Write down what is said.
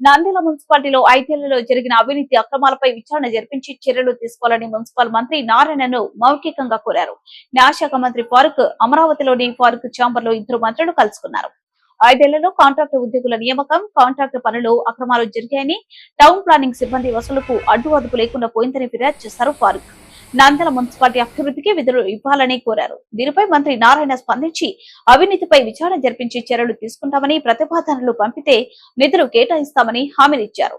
నంద్యాల మున్సిపాలిటీలో ఐదేళ్ళలో జరిగిన అవినీతి అక్రమాలపై విచారణ జరిపించి చర్యలు తీసుకోవాలని మున్సిపల్ మంత్రి నారాయణను మౌఖికంగా కోరారు. న్యాయశాఖ మంత్రి ఫారూక్ అమరావతిలోని ఫారూక్ ఛాంబర్లో ఇద్దరు మంత్రులు కలుసుకున్నారు. ఐదేళ్ళలో కాంట్రాక్ట్ ఉద్యోగుల నియామకం కాంట్రాక్ట్ పనులు అక్రమాలు జరిగాయని టౌన్ ప్లానింగ్ సిబ్బంది వసూలుకు అడ్డు అదుపు లేకుండా పోయిందని ఫిర్యాదు చేశారు ఫారూక్. నంద్యాల మున్సిపాలిటీ అభివృద్ధికి విధులు ఇవ్వాలని కోరారు. దీనిపై మంత్రి నారాయణ స్పందించి అవినీతిపై విచారణ జరిపించి చర్యలు తీసుకుంటామని ప్రతిపాదనలు పంపితే నిధులు కేటాయిస్తామని హామీనిచ్చారు